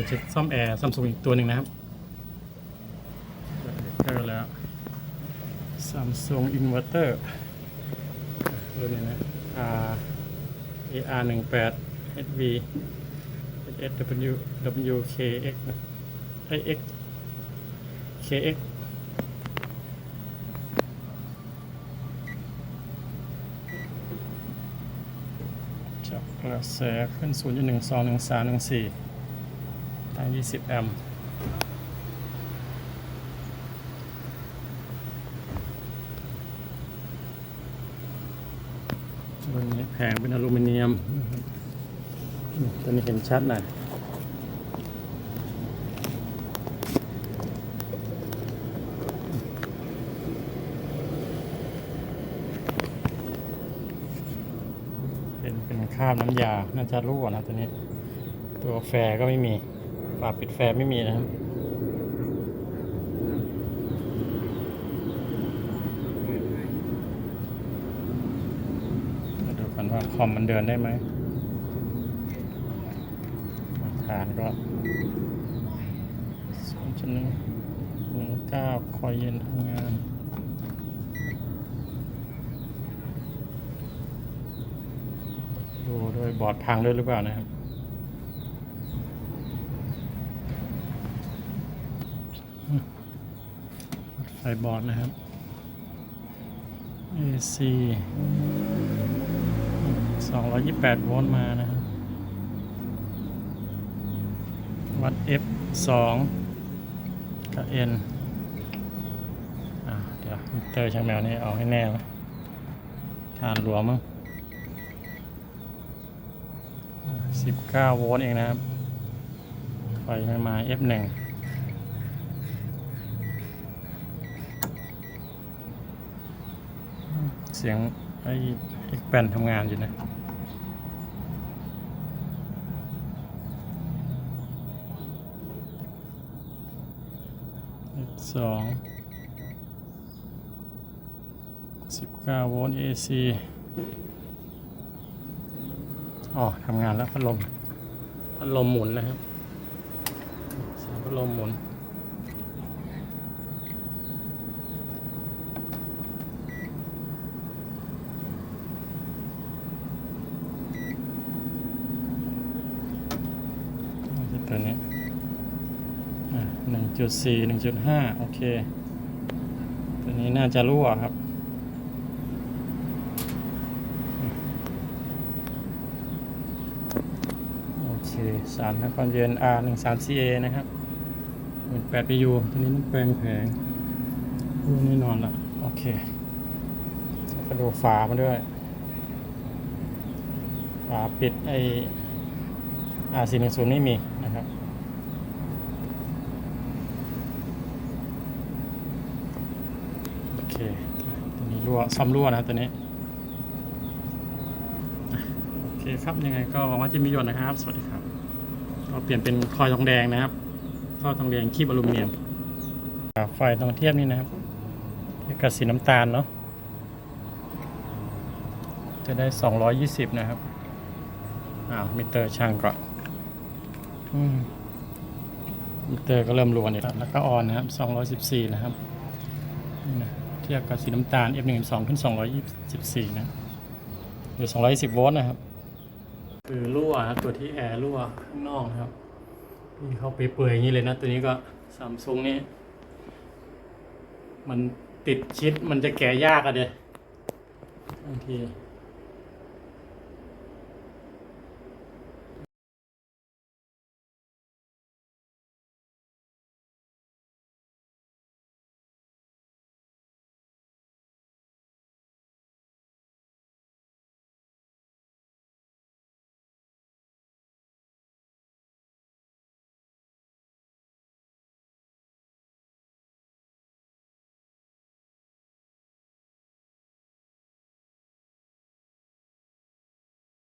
จะเช็คซ่อมแอร์ซัมซุงอีกตัวหนึ่งนะครับเจอแล้วซัมซุงอินเวอร์เตอร์รุ่นนี้นะ R AR 1 8 HV SW WKX นะ IX KX จับกระแสขึ้น 0 1 2 1 3 1 4ตั้ง 20 แอมป์ตัวนี้แผงเป็นอลูมิเนียมนะครับตัวนี้เห็นชัดหน่อยเห็นเป็นคราบน้ำยา น่าจะรั่วนะตัวนี้ ตัวแฟร์ก็ไม่มี ฝาปิดแฟร์ไม่มีนะครับมาดูกันว่าคอมมันเดินได้ไหมฐานก็สองจุดหนึ่งหนึ่งเก้าคอยเย็นทำงานดูด้วยบอร์ดพังด้วยหรือเปล่านะครับ ไฟบอร์ดนะครับ AC 228 โวลต์มานะครับ วัด F 2กับ N อะเดี๋ยวมิเตอร์ช่างแมวนี่เอาให้แน่ไหมฐานหลวมมั้ง19 โวลต์เองนะครับ ไฟไม่มา F 1 เสียงไอ้เอ็กแปนทำงานอยู่นะ สองสิบเก้าโวลต์ AC อ๋อทำงานแล้วพัดลม พัดลมหมุนนะครับพัดลมหมุน ตัวนี้หนึ่งจุดสี่หนึ่งจุดห้าโอเค ตัวนี้น่าจะรั่วครับ โอเคสารนครเย็น R หนึ่งสาม CA นะครับหมื่นแปดปียูตัวนี้ต้องแปลงแผงรูนี่นอนละโอเคแล้วก็ดูฝามาด้วย ฝาปิดไอ R 4 1 0 ไม่มีนะครับโอเคตัวนี้รั่วซ่อมรั่วนะตัวนี้โอเคครับยังไงก็หวังว่าจะมีประโยชน์นะครับ สวัสดีครับก็เปลี่ยนเป็นคอยทองแดงนะครับท่อทองแดงคีบอลูมิเนียมไฟตรงเทียบนี่นะครับกับสีน้ำตาลเนาะจะได้ 220 นะครับ อ้าวมิเตอร์ช่างก่อน เตอร์ก็เริ่มรวนอีกแล้วแล้วก็ออนนะครับ214นะครับนี่นะเทียบกับสีน้ำตาล F1 2ขึ้น 224 นะหรือ210 โวลต์นะครับ คือรั่วนะตัวที่แอร์รั่วข้างนอกนะครับ นี่เขาไปเปื่อยๆอย่างนี้เลยนะ ตัวนี้ก็ซัมซุงนี่ มันติดชิดมันจะแกะยากอะเดยบางที